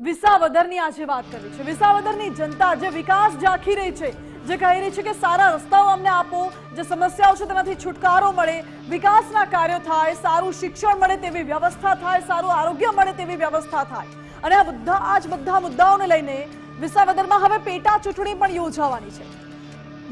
વિસાવદરની આજે વાત કરી છે. વિસાવદરની જનતા જે વિકાસ ઝાંખી રહી છે, જે કહી રહી છે કે સારા રસ્તાઓ અમને આપો, જે સમસ્યાઓ છે તેમાંથી છુટકારો મળે, વિકાસના કાર્યો થાય, સારું શિક્ષણ મળે તેવી વ્યવસ્થા થાય, સારું આરોગ્ય મળે તેવી વ્યવસ્થા થાય. અને આ બધા આ જ બધા મુદ્દાઓને લઈને વિસાવદરમાં હવે પેટા ચૂંટણી પણ યોજાવાની છે.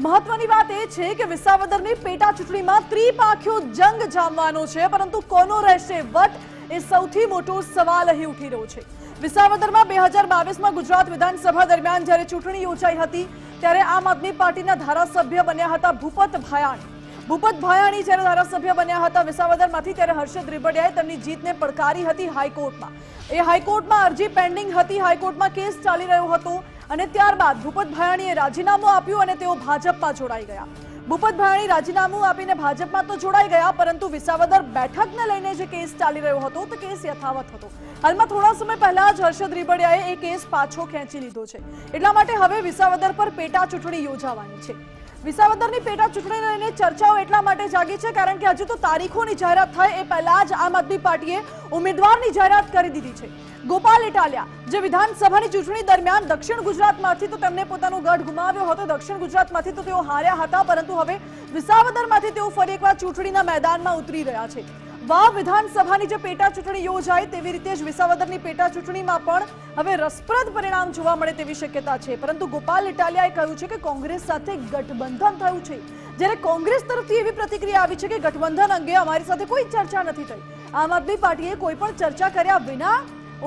મહત્વની વાત એ છે કે વિસાવદરની પેટા ચૂંટણીમાં ત્રિપાખ્યો જંગ જામવાનો છે, પરંતુ કોનો રહેશે વટ એ સૌથી મોટો સવાલ અહીં ઉઠી રહ્યો છે. વિસાવદરમાં બે હજાર બાવીસમાં ગુજરાત વિધાનસભા દરમિયાન જ્યારે ચૂંટણી યોજાઈ હતી, ત્યારે આમ આદમી પાર્ટીના ધારાસભ્ય બન્યા હતા ભૂપત ભાયાણી. ભૂપત ભાયાણી જ્યારે ધારાસભ્ય બન્યા હતા વિસાવદરમાંથી, ત્યારે હર્ષદ રીબડિયાએ તેમની જીતને પડકારી હતી હાઈકોર્ટમાં. એ હાઈકોર્ટમાં અરજી પેન્ડિંગ હતી, હાઈકોર્ટમાં કેસ ચાલી રહ્યો હતો અને ત્યારબાદ ભૂપત ભાયાણીએ રાજીનામું આપ્યું અને તેઓ ભાજપમાં જોડાઈ ગયા. ભૂપત ભાણી રાજીનામું આપીને ભાજપમાં તો જોડાઈ ગયા, પરંતુ વિસાવદર બેઠકને લઈને જે કેસ ચાલી રહ્યો હતો, તે કેસ યથાવત હતો. હાલમાં થોડા સમય પહેલા જ હર્ષદ રીબડિયાએ એ કેસ પાછો ખેંચી લીધો છે. એટલા માટે હવે વિસાવદર પર પેટા ચૂંટણી યોજાવાની છે. વિસાવદરની પેટા ચૂંટણીને લઈને ચર્ચાઓ એટલા માટે જાગી છે, કારણ કે હજુ તો તારીખોની જાહેરાત થાય એ પહેલા જ આમ આદમી પાર્ટીએ ઉમેદવારની જાહેરાત કરી દીધી છે. ગોપાલ ઇટાલિયા, જે વિધાનસભાની ચૂંટણી દરમિયાન દક્ષિણ ગુજરાતમાંથી તો તેમને પોતાનો ગઢ ગુમાવ્યો હતો, દક્ષિણ ગુજરાતમાંથી તો તેઓ હાર્યા હતા, પરંતુ હવે વિસાવદરમાંથી તેઓ ફરી એકવાર ચૂંટણીના મેદાનમાં ઉતરી રહ્યા છે. વાવ વિધાનસભાની જે પેટા ચૂંટણી યોજાય તેવી રીતે જ વિસાવદરની પેટા ચૂંટણીમાં પણ હવે રસપ્રદ પરિણામ જોવા મળે તેવી શક્યતા છે. પરંતુ ગોપાલ ઇટાલિયાએ કહ્યું છે કે કોંગ્રેસ સાથે ગઠબંધન થયું છે. જ્યારે કોંગ્રેસ તરફથી એવી પ્રતિક્રિયા આવી છે કે ગઠબંધન અંગે અમારી સાથે કોઈ ચર્ચા નથી થઈ. આમ આદમી પાર્ટીએ કોઈ પણ ચર્ચા કર્યા વિના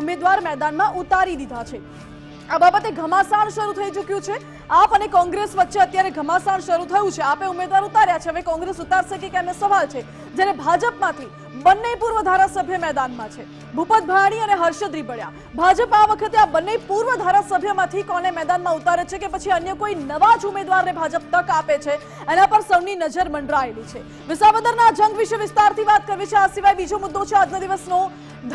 ઉમેદવાર મેદાનમાં ઉતારી દીધા છે. આ બાબતે ઘમાસાણ શરૂ થઈ ચૂક્યું છે. આપ અને કોંગ્રેસ વચ્ચે અત્યારે ઘમાસાણ શરૂ થયું છે. આપે ઉમેદવાર ઉતાર્યા છે. હવે કોંગ્રેસ ઉતારશે કે કેમ સવાલ છે. જ્યારે ભાજપમાંથી બંને પૂર્વ ધારાસભ્ય મેદાનમાં છે. ભૂપત ભાડી અને હર્ષદ રીબડિયા. ભાજપ આ વખતે આ બંને પૂર્વ ધારાસભ્યમાંથી કોને મેદાનમાં ઉતારે છે કે પછી અન્ય કોઈ નવા જ ઉમેદવારને ભાજપ તક આપે છે, એના પર સૌની નજર મંડરાયેલી છે. વિસાવદરના જંગ વિશે વિસ્તારથી વાત કરવી છે, આ સિવાય બીજો મુદ્દો છે, આજના દિવસનો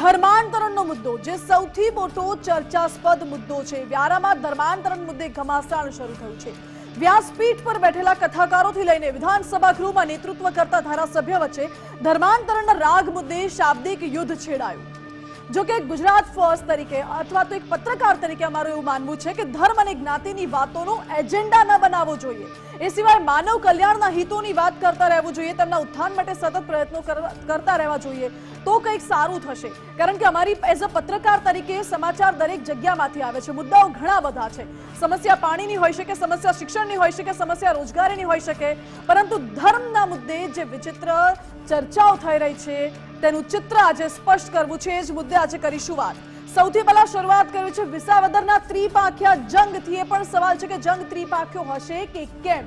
ધર્માંતરણનો મુદ્દો, જે સૌથી મોટો ચર્ચાસ્પદ મુદ્દો છે. વ્યારામાં ધર્માંતરણ મુદ્દે ઘમાસાણ શરૂ થયું છે. વ્યાસપીઠ પર બેઠેલા કથાકારોથી લઈને વિધાનસભા ગૃહમાં નેતૃત્વ કરતા ધારાસભ્ય વચ્ચે ધર્માંતરણના રાગ મુદ્દે શાબ્દિક યુદ્ધ છેડાયું. જો કે ગુજરાત ફર્સ્ટ તરીકે અથવા તો એક પત્રકાર તરીકે અમારું એવું માનવું છે કે ધર્મ અને જ્ઞાતિની વાતોનો એજન્ડા ન બનાવવો જોઈએ. એ સિવાય માનવ કલ્યાણના હિતોની વાત કરતા રહેવું જોઈએ, તેમના ઉત્થાન માટે સતત પ્રયત્નો કરતા રહેવા જોઈએ, તો કંઈક સારું થશે. કારણ કે અમારી એઝ અ પત્રકાર તરીકે સમાચાર દરેક જગ્યામાંથી આવે છે. મુદ્દાઓ ઘણા બધા છે. સમસ્યા પાણીની હોઈ શકે, સમસ્યા શિક્ષણની હોઈ શકે, સમસ્યા રોજગારીની હોઈ શકે, પરંતુ ધર્મના મુદ્દે જે વિચિત્ર ચર્ચાઓ થઈ રહી છે તેનું ચિત્ર આજે સ્પષ્ટ કરવું છે. એ જ મુદ્દે આજે કરીશું વાત. સૌથી પહેલા શરૂઆત કરવી છે વિસાવદરના ત્રિપાખ્યા જંગથી. એ પણ સવાલ છે કે જંગ ત્રિપાખ્યો હશે કે કેમ?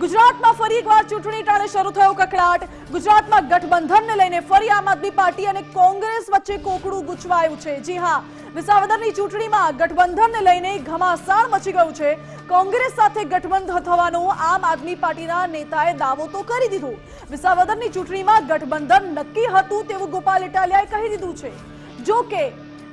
ગુજરાતમાં ફરી એકવાર ચૂંટણી ટાણે શરૂ થયો કકળાટ ગુજરાતમાં ગઠબંધનને લઈને ફરી આમ આદમી પાર્ટી અને કોંગ્રેસ વચ્ચે કોકડું ગૂંચવાયું છે. જી હા, વિસાવદરની ચૂંટણીમાં ગઠબંધનને લઈને ઘમાસાણ મચી ગયું છે. કોંગ્રેસ સાથે ગઠબંધ થવાનો આમ આદમી પાર્ટીના નેતાએ દાવો તો કરી દીધો. વિસાવદરની ચૂંટણીમાં ગઠબંધન નક્કી હતું તેવું ગોપાલ ઇટાલિયાએ કહી દીધું છે. જો કે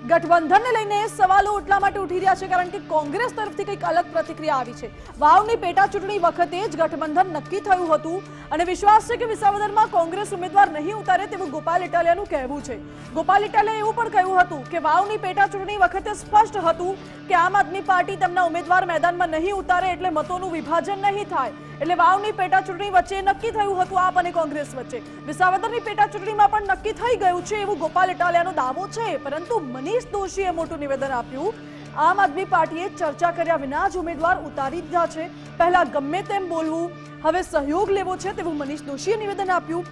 ગઠબંધનને લઈને સવાલો એટલા માટે ઉઠી રહ્યા છે કારણ કે કોંગ્રેસ તરફથી કંઈક અલગ પ્રતિક્રિયા આવી છે. વાવની પેટા ચૂંટણી વખતે જ ગઠબંધન નક્કી થયું હતું અને વિશ્વાસ છે કે વિસાવદરમાં કોંગ્રેસ ઉમેદવાર નહીં ઉતારે તેવું ગોપાલ ઇટાલિયાનું કહેવું છે. ગોપાલ ઇટાલિયાએ એવું પણ કહ્યું હતું કે વાવની પેટા ચૂંટણી વખતે સ્પષ્ટ હતું કે આમ આદમી પાર્ટી તેમના ઉમેદવાર મેદાનમાં નહીં ઉતારે એટલે મતોનું વિભાજન નહીં થાય. એટલે વાવની પેટા ચૂંટણી વચ્ચે નક્કી થયું હતું આપ અને કોંગ્રેસ વચ્ચે. વિસાવદરની પેટા ચૂંટણીમાં પણ નક્કી થઈ ગયું છે એવું ગોપાલ ઇટાલિયાનો દાવો છે. પરંતુ મનીષ દોશીએ મોટું નિવેદન આપ્યું. આમ આદમી પાર્ટીએ ચર્ચા કર્યા વિના જ ઉમેદવાર ઉતારી દીધા છે. પહેલા ગમે તેમ બોલવું, હવે સહયોગ લેવો છે તેવું મનીષ દોશીએ નિવેદન આપ્યું.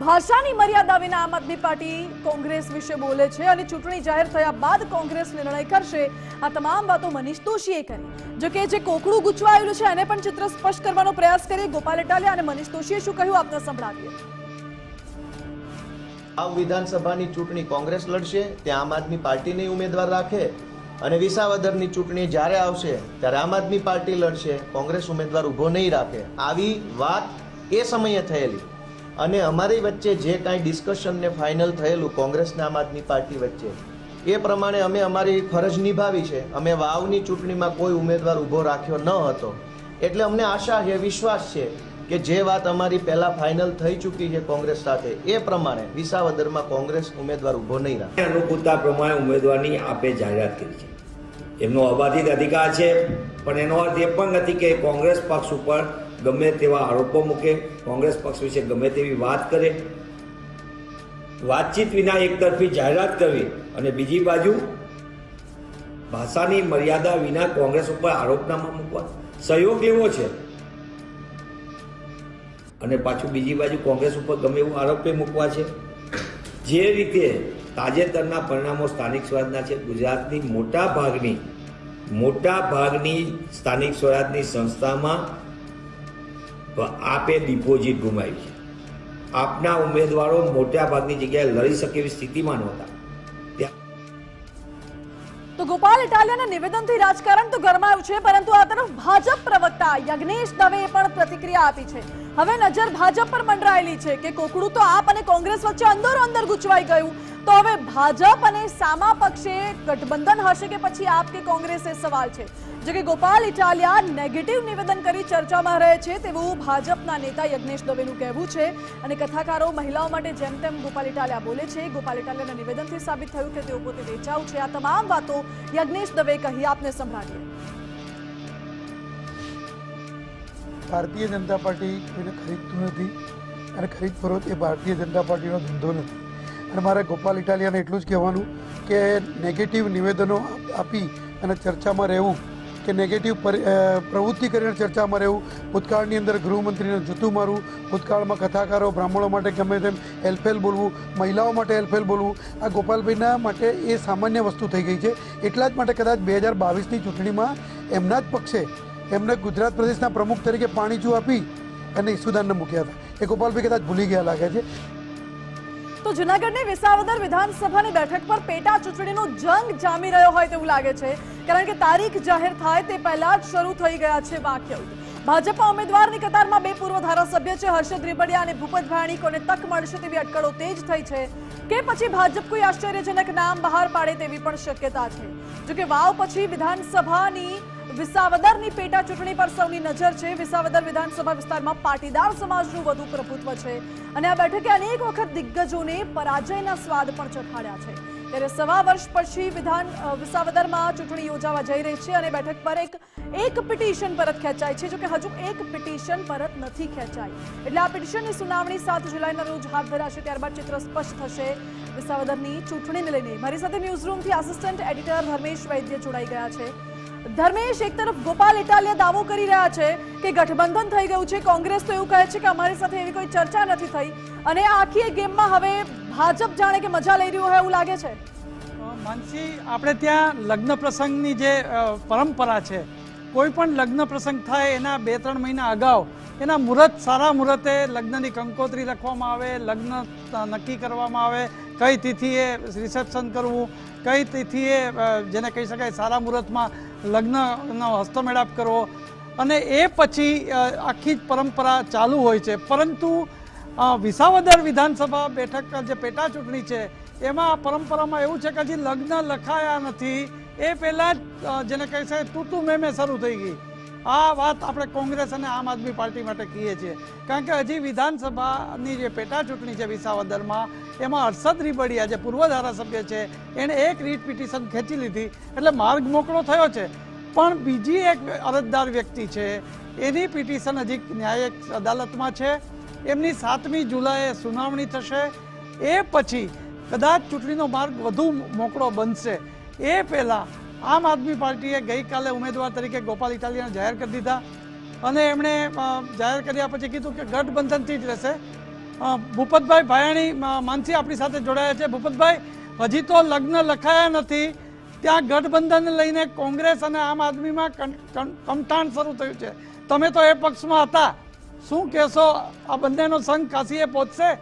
ભાષાની મર્યાદા વિના આમ આદમી પાર્ટી કોંગ્રેસ વિશે બોલે છે અને ચૂંટણી જાહેર થયા બાદ કોંગ્રેસ નિર્ણય કરશે. આ તમામ વાતો મનીષ દોશીએ કરી. જો કે જે કોકડું ગુચવાયેલું છે એને પણ ચિત્ર સ્પષ્ટ કરવાનો પ્રયાસ કરીએ ગોપાલ ઇટાલિયા અને મનીષ દોશીએ શું કહ્યું આપને સંભળાવીએ. આ વિધાનસભાની ચૂંટણી કોંગ્રેસ લડશે, ત્યાં આમ આદમી પાર્ટીને ઉમેદવાર રાખે અને વિસાવદરની ચૂંટણી જ્યારે આવશે, ત્યારે આમ આદમી પાર્ટી લડશે, કોંગ્રેસ ઉમેદવાર ઊભો નહીં રાખે. આવી વાત એ સમયે થયેલી. અને અમારી વચ્ચે જે કાંઈ ડિસ્કશન ને ફાઇનલ થયેલું કોંગ્રેસના આમ આદમી પાર્ટી વચ્ચે, એ પ્રમાણે અમે અમારી ફરજ નિભાવી છે. અમે વાવની ચૂંટણીમાં કોઈ ઉમેદવાર ઊભો રાખ્યો ન હતો. એટલે અમને આશા છે, વિશ્વાસ છે કે જે વાત અમારી પહેલાં ફાઇનલ થઈ ચૂકી છે કોંગ્રેસ સાથે, એ પ્રમાણે વિસાવદરમાં કોંગ્રેસ ઉમેદવાર ઊભો નહીં રાખે. અનુકૂળતા પ્રમાણે ઉમેદવારની આપે જાહેરાત કરી છે. એમનો અબાધિત અધિકાર છે, પણ એનો અર્થ એ પણ નથી કે કોંગ્રેસ પક્ષ ઉપર ગમે તેવા આરોપો મૂકે, કોંગ્રેસ પક્ષ વિશે ગમે તેવી વાત કરે. વાતચીત વિના એકતરફી જાહેરાત કરવી અને બીજી બાજુ ભાષાની મર્યાદા વિના કોંગ્રેસ ઉપર આરોપનામા મૂકવા. સહયોગ લેવો છે. અને પાછું બીજી બાજુ કોંગ્રેસ ઉપર ગમે એવું આરોપે મૂકવા છે. જે રીતે તાજેતરના પરિણામો સ્થાનિક સ્વરાજના છે. ગુજરાતની મોટા ભાગની મોટા ભાગની સ્થાનિક સ્વરાજની સંસ્થામાં આપે ડિપોઝિટ ગુમાવી છે. આપના ઉમેદવારો મોટા ભાગની જગ્યાએ લડી શકે એવી સ્થિતિમાં નહોતા. તો ગોપાલ ઇટાલિયાના નિવેદનથી રાજકારણ તો ગરમાયું છે, પરંતુ આ તરફ ભાજપ પ્રવક્તા યજ્ઞેશ દવે પણ પ્રતિક્રિયા આપી છે. હવે નજર ભાજપ પર મંડરાયેલી છે કે કોકડું તો આપ અને કોંગ્રેસ વચ્ચે અંદરો અંદર ગૂંચવાઈ ગયું. તો હવે ભાજપ અને સામા પક્ષે ગઠબંધન હશે કે પછી આપ કે કોંગ્રેસ, એ સવાલ છે. જો કે ગોપાલ ઇટાલિયા નેગેટિવ નિવેદન કરી ચર્ચામાં રહે છે તેવું ભાજપના નેતા યજ્ઞેશ દવેનું કહેવું છે. અને કથાકારો મહિલાઓ માટે જેમ તેમ ગોપાલ ઇટાલિયા બોલે છે. ગોપાલ ઇટાલિયાના નિવેદનથી સાબિત થયું કે તેઓ પોતે વેચાઉ છે. આ તમામ વાતો યજ્ઞેશ દવે કહી આપને સંભળાવીએ. ભારતીય જનતા પાર્ટી કોઈને ખરીદતું નથી અને ખરીદ ફરોત એ ભારતીય જનતા પાર્ટીનો ધંધો નથી. અને મારે ગોપાલ ઇટાલિયાને એટલું જ કહેવાનું કે નેગેટિવ નિવેદનો આપી અને ચર્ચામાં રહેવું, કે નેગેટિવ પરી- પ્રવૃત્તિ કરીને ચર્ચામાં રહેવું, ભૂતકાળની અંદર ગૃહમંત્રીને જૂતું મારવું, ભૂતકાળમાં કથાકારો બ્રાહ્મણો માટે ગમે તેમ હેલ્પેલ બોલવું, મહિલાઓ માટે હેલ્પેલ બોલવું, આ ગોપાલભાઈના માટે એ સામાન્ય વસ્તુ થઈ ગઈ છે. એટલા જ માટે કદાચ બે હજાર બાવીસની ચૂંટણીમાં એમના જ પક્ષે એમને ગુજરાત પ્રદેશના પ્રમુખ તરીકે પાણીચું આપી અને ઈસુદાનને મૂક્યા હતા. એ ગોપાલભાઈ કદાચ ભૂલી ગયા લાગે છે. તો જુનાગઢની વિસાવદર વિધાનસભાની બેઠક પર પેટા ચૂંટણીનો જંગ જામી રહ્યો હોય તેવું લાગે છે. કારણ કે તારીખ જાહેર થાય તે પહેલા જ શરૂ થઈ ગયા છે વાક્યયુદ્ધ ભાજપા ઉમેદવારની કતારમાં બે પૂર્વ ધારાસભ્ય છે, હર્ષદ રીબડિયા અને ભૂપત ભાણી. કોને તક મળશે તેવી અટકળો તેજ થઈ છે કે પછી ભાજપ કોઈ આશ્ચર્યજનક નામ બહાર પાડે તેવી પણ શક્યતા છે. જોકે વાવ પછી વિધાનસભાની વિસાવદરની પેટા ચૂંટણી પર સૌની નજર છે. વિસાવદર વિધાનસભા વિસ્તારમાં પાટીદાર સમાજનું વધુ પ્રભુત્વ છે અને આ બેઠકે અનેક વખત દિગ્ગજોને પરાજયના સ્વાદ પણ ચખાડ્યા છે. ત્યારે સવા વર્ષ પછી વિધાન વિસાવદરમાં ચૂંટણી યોજાવા જઈ રહી છે અને બેઠક પર એક એક પિટિશન પરત ખેંચાય છે, જોકે હજુ એક પિટિશન પરત નથી ખેંચાઈ એટલે આ પિટિશનની સુનાવણી સાત જુલાઈના રોજ હાથ ધરાશે, ત્યારબાદ ચિત્ર સ્પષ્ટ થશે વિસાવદરની ચૂંટણીને લઈને. મારી સાથે ન્યૂઝ રૂમથી આસિસ્ટન્ટ એડિટર ધર્મેશ વૈદ્ય જોડાઈ ગયા છે. ધર્મેશ એક તરફ ગોપાલ ઇટાલિયા દાવો કરી રહ્યા છે કે ગઠબંધન થઈ ગયું છે. કોંગ્રેસ તો એવું કહે છે કે અમારી સાથે એવી કોઈ ચર્ચા નથી થઈ. અને આખી ગેમમાં હવે ભાજપ જાણે કે મજા લઈ રહ્યું હોય એવું લાગે છે. માનસી, આપણે ત્યાં લગ્ન પ્રસંગની જે પરંપરા છે, કોઈ પણ લગ્ન પ્રસંગ થાય એના બે ત્રણ મહિના અગાઉ, એના મુહૂર્ત, સારા મુહૂર્તે લગ્નની કંકોત્રી લખવામાં આવે, લગ્ન નક્કી કરવામાં આવે કઈ તિથિએ રિસેપ્શન કરવું, કઈ તિથિએ જેને કહી શકાય સારા મુહૂર્તમાં લગ્નનો હસ્તમેળાપ કરવો. અને એ પછી આખી જ પરંપરા ચાલુ હોય છે. પરંતુ વિસાવદર વિધાનસભા બેઠક, જે પેટા ચૂંટણી છે, એમાં આ પરંપરામાં એવું છે કે હજી લગ્ન લખાયા નથી. એ પહેલાં જ જેને કહી શકાય તૂતું, મેમે શરૂ થઈ ગઈ. આ વાત આપણે કોંગ્રેસ અને આમ આદમી પાર્ટી માટે કહીએ છીએ. કારણ કે હજી વિધાનસભાની જે પેટા ચૂંટણી છે વિસાવદરમાં, એમાં હર્ષદ રીબડિયા જે પૂર્વ ધારાસભ્ય છે, એણે એક રીટ પિટિશન ખેંચી લીધી. એટલે માર્ગ મોકળો થયો છે. પણ બીજી એક અરજદાર વ્યક્તિ છે, એની પિટિશન હજી ન્યાયિક અદાલતમાં છે. એમની સાતમી જુલાઈએ સુનાવણી થશે. એ પછી કદાચ ચૂંટણીનો માર્ગ વધુ મોકળો બનશે. એ પહેલાં આમ આદમી પાર્ટીએ ગઈકાલે ઉમેદવાર તરીકે ગોપાલ ઇટાલિયાને જાહેર કરી દીધા અને એમણે જાહેર કર્યા પછી કીધું કે ગઠબંધનથી જ રહેશે. ભૂપતભાઈ ભાયાણી માનસી આપણી સાથે જોડાયા છે. ભૂપતભાઈ, હજી તો લગ્ન લખાયા નથી. ત્યાં ગઠબંધન લઈને કોંગ્રેસ અને આમ આદમીમાં કં- કં- કમઠાણ શરૂ થયું છે. તમે તો એ પક્ષમાં હતા. શું કહેશો? આ બંનેનો સંઘ કાશીએ પહોંચશે?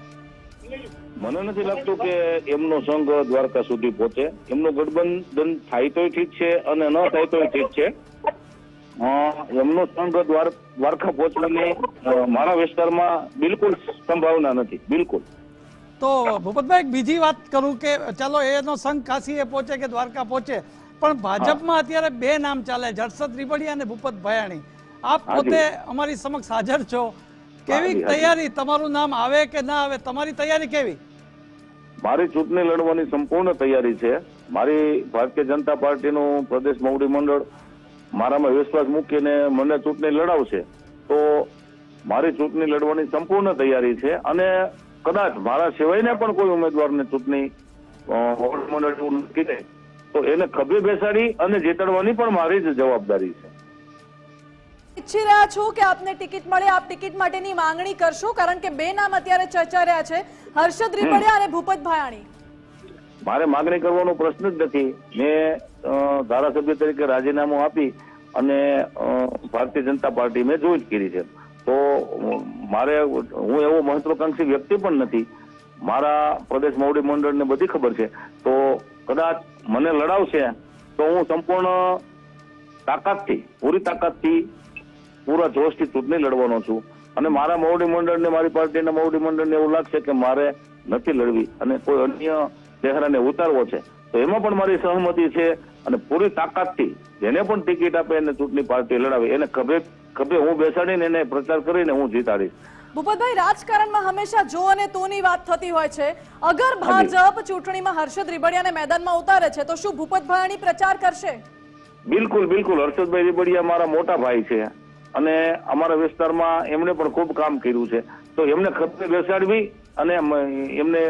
મને નથી લાગતું કે એમનો સંઘ દ્વારકા સુધી પહોંચે. એમનું ગઠબંધન થાય તોય ઠીક છે અને ન થાય તોય ઠીક છે. એમનો સંઘ દ્વારકા પહોંચવાની મારા વિસ્તારમાં બિલકુલ સંભાવના નથી બિલકુલ. તો ભૂપતભાઈ એક બીજી વાત કરું કે ચાલો એનો સંઘ કાશી એ પહોંચે કે દ્વારકા પહોંચે પણ ભાજપમાં અત્યારે બે નામ ચાલે જડસદ રીબડિયા અને ભૂપત ભયાણી. આપ પોતે અમારી સમક્ષ હાજર છો. કેવી. તૈયારી? તમારું નામ આવે કે ના આવે? તમારી તૈયારી કેવી? મારી ચૂંટણી લડવાની સંપૂર્ણ તૈયારી છે. મારી ભારતીય જનતા પાર્ટીનું પ્રદેશ મોવડી મંડળ મારામાં વિશ્વાસ મૂકીને મને ચૂંટણી લડાવશે. તો મારી ચૂંટણી લડવાની સંપૂર્ણ તૈયારી છે અને કદાચ મારા સિવાયને પણ કોઈ ઉમેદવારને ચૂંટણી મોવડી મંડળ નક્કી તો એને ખભે બેસાડી અને જીતાડવાની પણ મારી જ જવાબદારી છે. ઈચ્છી રહ્યા છો કે આપને ટિકિટ મળે, આપ ટિકિટ માટેની માંગણી કરશો, કારણ કે બે નામ અત્યારે ચર્ચા રહ્યા છે. હર્ષદ રીપડિયા અને ભૂપત ભાયાણી. મારે માંગણી કરવાનો પ્રશ્ન જ નથી. મેં ધારાસભ્ય તરીકે રાજીનામું આપી અને ભારતીય જનતા પાર્ટી મેં જોઈન કરી છે. તો મારે, હું એવો મહત્વાકાંક્ષી વ્યક્તિ પણ નથી. મારા પ્રદેશ મોવડી મંડળને બધી ખબર છે. તો, કદાચ મને લડાવશે, તો હું સંપૂર્ણ તાકાતથી, પૂરી તાકાતથી પૂરા જોશથી ચૂંટણી લડવાનો છું. અને મારા મોવડી મંડળને મારી પાર્ટીના મોવડી મંડળને એવું લાગશે કે મારે નથી લડવી અને કોઈ અન્ય ચહેરાને ઉતારવો છે. તો એમાં પણ મારી સહમતિ છે અને પૂરી તાકાતથી જેને પણ ટિકિટ આપે એને ચૂંટણી પાર્ટી લડાવે. એને ખભે ખભે હું બેસાડીને એને પ્રચાર કરીને હું જીતાડીશ. ભૂપતભાઈ રાજકારણમાં હંમેશા જો અને તોની વાત થતી હોય છે. અગર ભાજપ ચૂંટણીમાં હર્ષદ રીબડિયાને મેદાનમાં ઉતારે છે તો શું ભૂપતભાઈ પ્રચાર કરશે? બિલકુલ બિલકુલ. હર્ષદભાઈ રીબડિયા મારા મોટા ભાઈ છે. અને અમારા વિસ્તારમાં એમણે પણ ખૂબ કામ કર્યું છે. તો એમને ખભે બેસાડવી અને એમને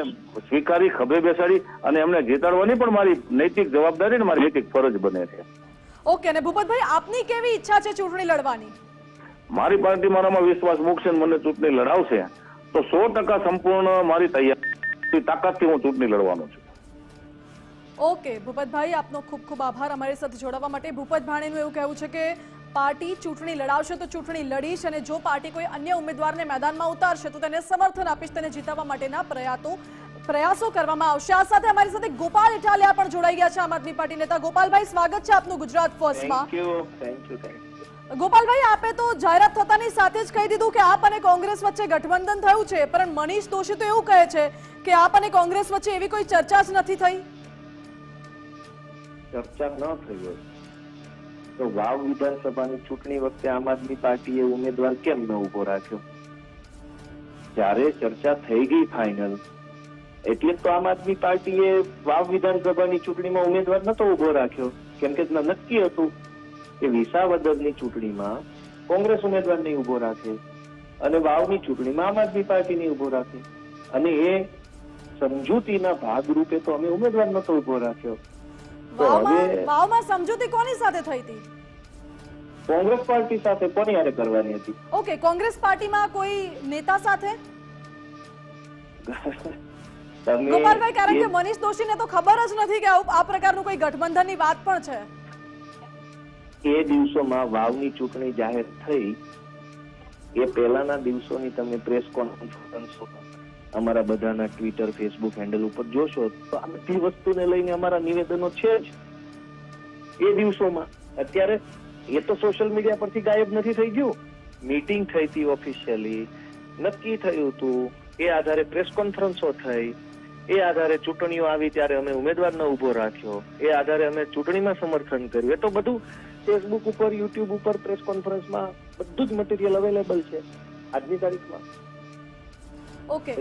સ્વીકારી ખભે બેસાડી અને એમને જીતાડવાની પણ મારી નૈતિક જવાબદારી મારી નૈતિક ફરજ બને છે. ઓકે અને ભૂપતભાઈ આપની કેવી ઈચ્છા છે ચૂંટણી લડવાની? મારી પાર્ટી મારામાં વિશ્વાસ મૂકશે મને ચૂંટણી લડાવશે તો સો ટકા સંપૂર્ણ મારી તૈયારી તાકાતથી હું ચૂંટણી લડવાનો છું. ઓકે ભૂપતભાઈ આપનો ખૂબ ખૂબ આભાર અમારી સાથે જોડાવા માટે. ભૂપત ભાણેનું એવું કહેવું છે કે પાર્ટી ચૂંટણી લડાવશે તો ચૂંટણી લડીશ અને જો પાર્ટી કોઈ અન્ય ઉમેદવારને મેદાનમાં ઉતારશે તો તેને સમર્થન આપીશ તેને જીતાવવા માટેના પ્રયાતો પ્રયાસો કરવામાં આવશે. આ સાથે અમારી સાથે ગોપાલ ઇટાલિયા પણ જોડાઈ ગયા છે આમ આદમી પાર્ટી નેતા. ગોપાલભાઈ સ્વાગત છે આપનું ગુજરાત ફર્સ્ટમાં. ગોપાલભાઈ આપે તો જાહેરાત થતાની સાથે જ કહી દીધું કે આપ અને કોંગ્રેસ વચ્ચે ગઠબંધન થયું છે પણ મનીષ દોશી તો એવું કહે છે કે આપ અને કોંગ્રેસ વચ્ચે એવી કોઈ ચર્ચા જ નથી થઈ? ચર્ચા ન થઈ હોય. તો વાવ વિધાનસભાની ચૂંટણી વખતે આમ આદમી પાર્ટીએ ઉમેદવાર કેમ ન ઊભો રાખ્યો? જ્યારે ચર્ચા થઈ ગઈ ફાઇનલ એટલે તો આમ આદમી પાર્ટીએ વાવ વિધાનસભાની ચૂંટણીમાં ઉમેદવાર નતો ઊભો રાખ્યો. કેમ કે નક્કી હતું કે વિસાવદરની ચૂંટણીમાં કોંગ્રેસ ઉમેદવાર નહીં ઊભો રાખે અને વાવની ચૂંટણીમાં આમ આદમી પાર્ટી નહીં ઊભો રાખે. અને એ સમજૂતીના ભાગરૂપે તો અમે ઉમેદવાર નતો ઊભો રાખ્યો. વાવમાં હવે સમજૂતી કોની સાથે થઈ હતી? કોંગ્રેસ પાર્ટી સાથે કોની હારે કરવાની હતી? ઓકે કોંગ્રેસ પાર્ટીમાં કોઈ નેતા સાથે? ગોપાલભાઈ કારણ કે મનીષ દોશીને તો ખબર જ નથી કે આ પ્રકારનું કોઈ ગઠબંધનની વાત પણ છે. એ દિવસોમાં વાવની ચૂંટણી જાહેર થઈ. એ પહેલાના દિવસોની તમે પ્રેસ કોન્ફરન્સ અમારા બધાના ટ્વિટર ફેસબુક હેન્ડલ ઉપર જોશો તો આ બધી વસ્તુને લઈને અમારા નિવેદનો છે જ. એ દિવસોમાં. અત્યારે એ તો સોશિયલ મીડિયા પરથી ગાયબ નથી થઈ ગયું. મીટિંગ થઈ હતી ઓફિશિયલી નક્કી થયું હતું. એ આધારે પ્રેસ કોન્ફરન્સો થઈ. એ આધારે ચૂંટણીઓ આવી ત્યારે અમે ઉમેદવારને ઊભો રાખ્યો. એ આધારે અમે ચૂંટણીમાં સમર્થન કર્યું. એ તો બધું ફેસબુક ઉપર યુટ્યુબ ઉપર પ્રેસ કોન્ફરન્સમાં બધું જ મટીરિયલ અવેલેબલ છે. આજની તારીખમાં ઓકે.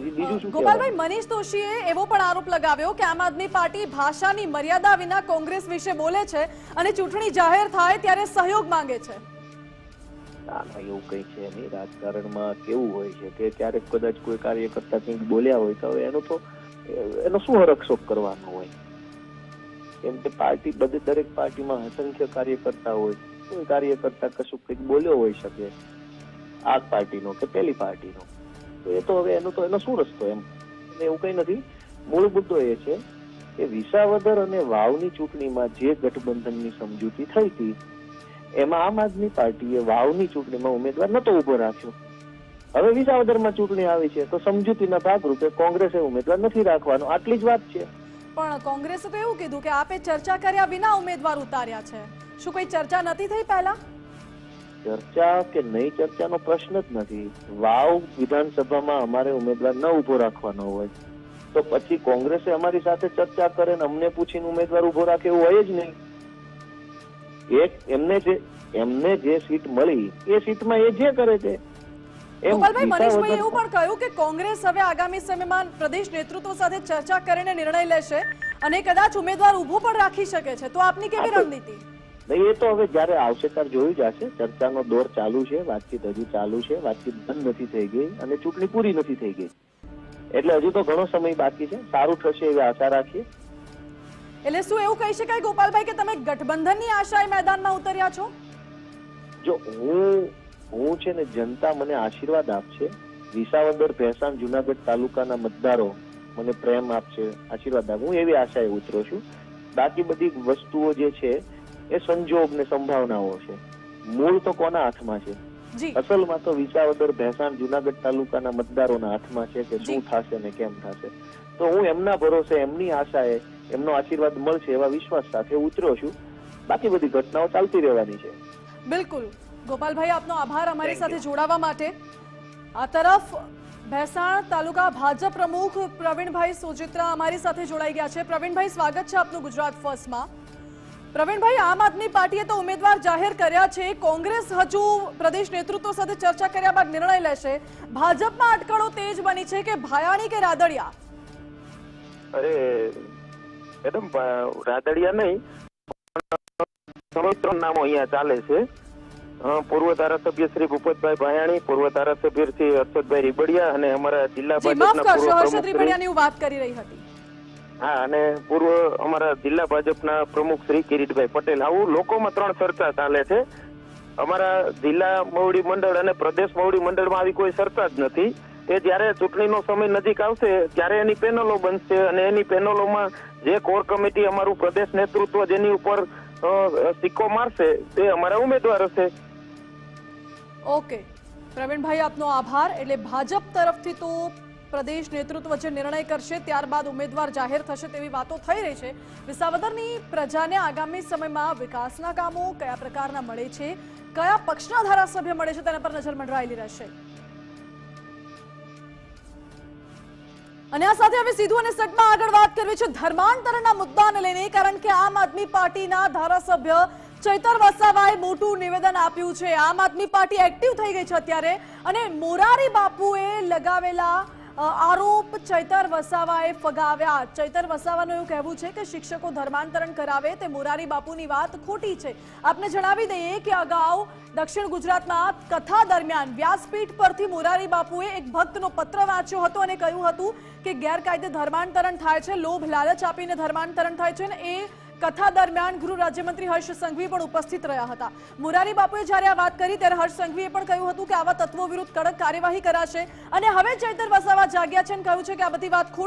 ગોપાલભાઈ મનીષ દોશીએ એવો પણ આરોપ લગાવ્યો કે આમ આદમી પાર્ટી ભાષાની મર્યાદા વિના કોંગ્રેસ વિશે બોલે છે અને ચૂંટણી જાહેર થાય ત્યારે સહયોગ માંગે છે. ના ના એવું કઈ છે નહીં. રાજકારણમાં કેવું હોય છે કે ક્યારેક કદાચ કોઈ કાર્યકર્તા કંઈક બોલ્યા હોય તો હવે એનો તો એનો શું હરકશોક કરવાનો હોય? કેમ કે પાર્ટી બધી દરેક પાર્ટીમાં અસંખ્ય કાર્યકર્તા હોય. કોઈ કાર્યકર્તા કશું કંઈક બોલ્યો હોય શકે. આ પાર્ટીનો કે પેલી પાર્ટીનો? તો એ તો હવે એનો તો એનો શું રસ્તો એમ. એવું કઈ નથી. મૂળ મુદ્દો એ છે કે વિસાવદર અને વાવની ચૂંટણીમાં જે ગઠબંધનની સમજૂતી થઈ હતી, એમાં આમ આદમી પાર્ટીએ વાવની ચૂંટણીમાં ઉમેદવાર નતો ઊભો રાખ્યો. હવે વિસાવદરમાં ચૂંટણી આવી છે, તો સમજૂતીના ભાગરૂપે કોંગ્રેસે ઉમેદવાર નથી રાખવાનો. આટલી જ વાત છે. પણ કોંગ્રેસે તો એવું કીધું કે આપે ચર્ચા કર્યા વિના ઉમેદવાર ઉતાર્યા છે. શું કોઈ ચર્ચા નથી થઈ પહેલા? ચર્ચા કે નહીં ચર્ચાનો પ્રશ્ન જ નથી. વાવ વિધાનસભામાં અમારે ઉમેદવાર ન ઊભો રાખવાનો હોય. તો પછી કોંગ્રેસે અમારી સાથે ચર્ચા કરે ને અમને પૂછીને ઉમેદવાર ઊભો રાખે એવું હોય જ નહીં. એક એમને જે એમને જે સીટ મળી એ સીટમાં એ જે કરે છે. ગોપાલભાઈ મનીષભાઈ એવું પણ કહ્યું કે કોંગ્રેસ હવે આગામી સમયમાં પ્રદેશ નેતૃત્વ સાથે ચર્ચા કરીને નિર્ણય લેશે અને કદાચ ઉમેદવાર ઊભો પણ રાખી શકે છે. તો આપની કેવી રણનીતિ? એ તો હવે જ્યારે આવશે ત્યારે જોયું જશે ચર્ચાનો દોર ચાલુ છે વાતચીત હજુ ચાલુ છે વાતચીત બંધ નથી થઈ ગઈ અને ચૂંટણી પૂરી નથી થઈ ગઈ. એટલે હજુ તો ઘણો સમય બાકી છે. સારું થશે એવી આશા રાખીએ. એટલે શું એવું કહી શકાય ગોપાલભાઈ કે તમે ગઠબંધનની આશાએ મેદાનમાં ઉતર્યા છો? જો હું હું છે ને જનતા મને આશીર્વાદ આપશે વિસાવદર ભેસાણ જુનાગઢ તાલુકાના મતદારો મને પ્રેમ આપશે આશીર્વાદ આપે હું એવી આશાએ ઉતરો છું. બાકી બધી વસ્તુઓ જે છે એ સંજોગ ને સંભાવનાઓ છે. મૂળ તો કોના હાથમાં છે? જી. અસલમાં તો વિસાવદર ભેસાણ જુનાગઢ તાલુકાના મતદારોના હાથમાં છે કે શું થશે ને કેમ થશે. તો હું એમના ભરોસે એમની આશાએ એમનો આશીર્વાદ મળશે એવા વિશ્વાસ સાથે ઉતર્યો છું. બાકી બધી ઘટનાઓ ચાલતી રહેવાની છે. બિલકુલ. ગોપાલભાઈ આપનો આભાર અમારી સાથે જોડાવા માટે. આ તરફ ભેસાણ તાલુકા ભાજપ પ્રમુખ પ્રવીણભાઈ સોજિત્રા અમારી સાથે જોડાઈ ગયા છે. પ્રવીણભાઈ સ્વાગત છે આપનું ગુજરાત ફર્સ્ટમાં. પ્રવીણભાઈ આમ આદમી પાર્ટીએ તો ઉમેદવાર જાહેર કર્યા છે. કોંગ્રેસ હજુ પ્રદેશ નેતૃત્વ સાથે ચર્ચા કર્યા બાદ નિર્ણય લેશે. ભાજપમાં અટકળો તેજ બની છે કે ભાયાણી કે રાદડિયા? અરે મેડમ રાદડિયા નહીં. ત્રણ નામો અહીંયા ચાલે છે. પૂર્વ ધારાસભ્ય શ્રી ભૂપતભાઈ ભાયાણી પૂર્વ ધારાસભ્ય શ્રી હર્ષદભાઈ રીબડિયા અને અમારા જિલ્લા ભાજપના પૂર્વ પ્રમુખ વાત કરી રહી હતી. હા, અને પૂર્વ અમારા જિલ્લા ભાજપના પ્રમુખ શ્રી કિરીટભાઈ પટેલ. આવું લોકોમાં ત્રણ ચર્ચા ચાલે છે. અમારા જિલ્લા મવડી મંડળ અને પ્રદેશ મવડી મંડળમાં આવી કોઈ ચર્ચા જ નથી. એ જ્યારે ચૂંટણીનો સમય નજીક આવશે, ત્યારે એની પેનલો બનશે અને એની પેનલોમાં જે કોર કમિટી અમારું પ્રદેશ નેતૃત્વ જેની ઉપર સિક્કો મારશે, તે અમારા ઉમેદવાર હશે. ઓકે. પ્રવીણભાઈ, આપનો આભાર. એટલે ભાજપ તરફથી તો પ્રદેશ નેતૃત્વ જે નિર્ણય કરશે, ત્યારબાદ ઉમેદવાર જાહેર થશે તેવી વાતો થઈ રહી છે. વિસાવદરની પ્રજાને આગામી સમયમાં વિકાસના કામો કયા પ્રકારના મળે છે, કયા પક્ષના ધારાસભ્ય મળે છે તેના પર નજર મંડરાયેલી રહેશે. અને આ સાથે હવે સીધું અને સગમાં આગળ વાત કરવી છે ધર્માંતરના મુદ્દાને લઈને, કારણ કે આમ આદમી પાર્ટીના ધારાસભ્ય ચૈતર વસાવાએ મોટું નિવેદન આપ્યું છે. આમ આદમી પાર્ટી એક્ટિવ થઈ ગઈ છે અત્યારે અને મોરારી બાપુએ લગાવેલા આરોપ ચૈતર વસાવાએ ફગાવ્યા. ચૈતર વસાવાનું એવું કહેવું છે કે શિક્ષકો ધર્માંતરણ કરાવે તે મોરારી બાપુની વાત ખોટી છે. આપને જણાવી દઈએ કે અગાઉ દક્ષિણ ગુજરાતમાં કથા દરમિયાન વ્યાસપીઠ પરથી મોરારી બાપુએ એક ભક્તનો પત્ર વાંચ્યો હતો અને કહ્યું હતું કે ગેરકાયદે ધર્માંતરણ થાય છે, લોભ લાલચ આપીને ધર્માંતરણ થાય છે અને એ કથા દરમિયાન ગૃહ રાજ્યમંત્રી હર્ષ સંઘવી પણ ઉપસ્થિત રહ્યા હતા. મોરારી બાપુએ જ્યારે આ વાત કરી, ત્યારે હર્ષ સંઘવીએ પણ કહ્યું હતું કે આવા તત્વો વિરુદ્ધ કડક કાર્યવાહી કરાશે. અને હવે ચૈતર વસાવા જાગ્યા છે અને કહ્યું છે કે આ બધી વાત